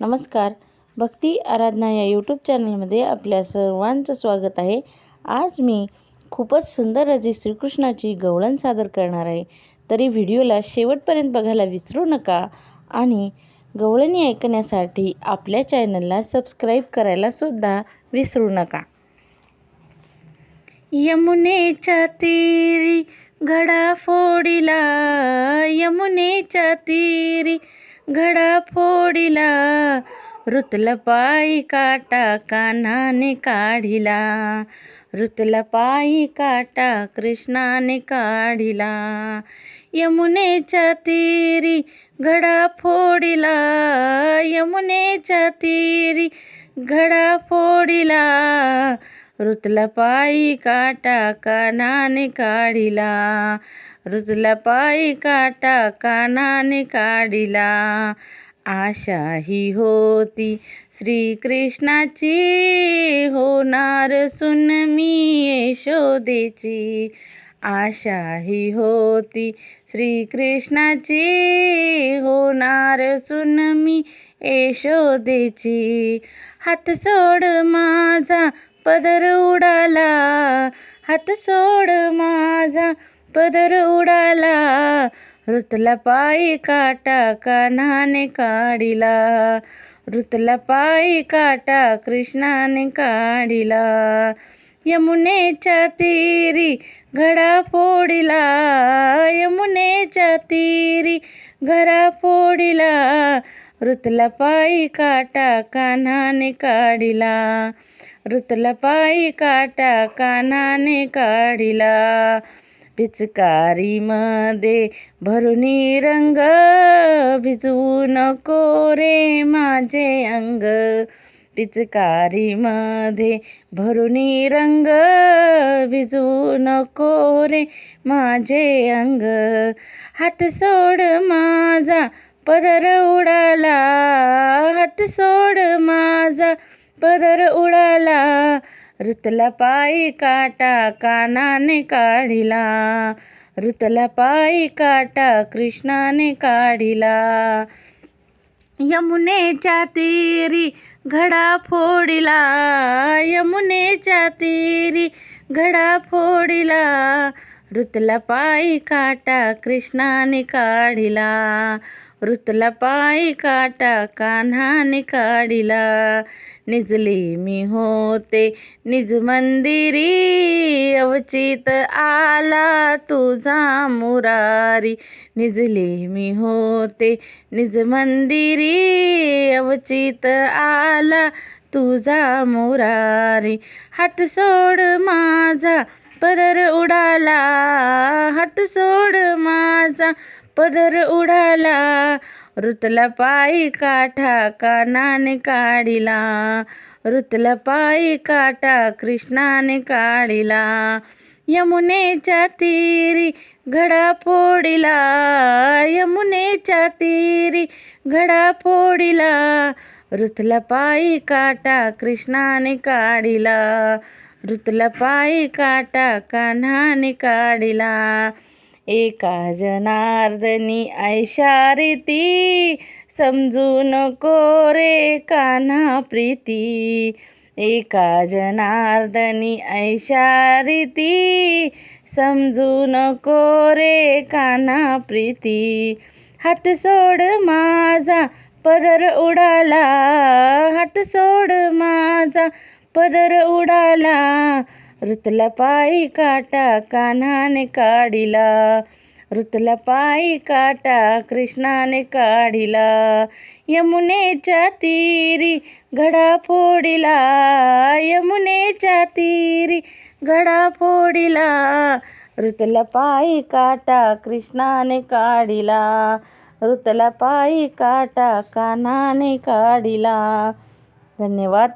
नमस्कार. भक्ती आराधना या यूट्यूब चॅनलमध्ये आपल्या सर्वांचं स्वागत आहे. आज मी खूपच सुंदर अशी श्रीकृष्णाची गवळण सादर करणार आहे. तरी व्हिडिओला शेवटपर्यंत बघायला विसरू नका आणि गवळणी ऐकण्यासाठी आपल्या चॅनलला सबस्क्राईब करायला सुद्धा विसरू नका. यमुनेच्या तीरी घडा फोडिला. यमुनेच्या तीरी घडा फोडिला पायी काटा कान्हाने काढिला. रुतल पायी काटा कृष्णाने काढिला. यमुनेच्या तीरी घडा फोडिला यमुनेच्या तीरी घडा फोडिला ऋतला पायी काटा कानाने काढिला. ऋतला पायी काटा कानाने काढिला. आशा ही होती श्रीकृष्णाची होणार सुन मी यशोदेची. आशा ही होती श्रीकृष्णाची होणार सुन मी यशोदेची. हात सोड माझा पदर उडाला हात सोड माझा पदर उडाला. ऋतला पायी काटा कान्हाने काढिला ऋतला पायी काटा कृष्णाने काढिला. यमुनेच्या तीरी घडा फोडिला यमुनेच्या तीरी घरा फोडिला. ऋतला पायी काटा कान्हाने काढिला. रुतलपाई पायी काटा कानाने काढिला. पिचकारीमध्ये भरुनी रंग भिजवू नको रे माझे अंग. पिचकारीमध्ये भरुनी रंग भिजवू नको रे माझे अंग. हात सोड माझा पदर उडाला. हात सोड माझा पदर उडाला ऋतला पायी काटा कानाने काढिला. ऋतला पायी काटा कृष्णाने काढिला. यमुनेच्या तीरी घडा फोडिला यमुनेच्या तीरी घडा फोडिला. ऋतला पायी काटा कृष्णाने काढिला. ऋतला पायी काटा कान्हाने काढिला निजली मी होते निज मंदिरी. अवचित आला तुझा मुरारी. निजली मी होते निज मंदिरी. अवचित आला तुझा मुरारी. हात सोड माझा परर उडाला. हात सोड माझा पदर उडाला रुतला पायी काठा कानाने काढिला. रुतला पायी काटा कृष्णाने काढिला. यमुनेच्या तीरी घडा फोडिला यमुनेच्या तीरी घडा फोडिला. रुतला पायी काटा कृष्णाने काढिला. रुतला पायी काटा कान्हाने काढिला. एका जनार्दनी ऐशा रीती समजू नको रे कान्हा प्रीती. एका जनार्दनी ऐशा रीती समजू नको रे कान्हा प्रीती. हात सोड माझा पदर उडाला. हात सोड माझा पदर उडाला. ऋतला पायी काटा कान्हाने काढिला. ऋतला पायी काटा कृष्णाने काढिला. यमुनेच्या तीरी घडा फोडिला. यमुनेच्या तीरी घडा फोडिला. ऋतला पायी काटा कृष्णाने काढिला. ऋतला पायी काटा कान्हाने काढिला. धन्यवाद.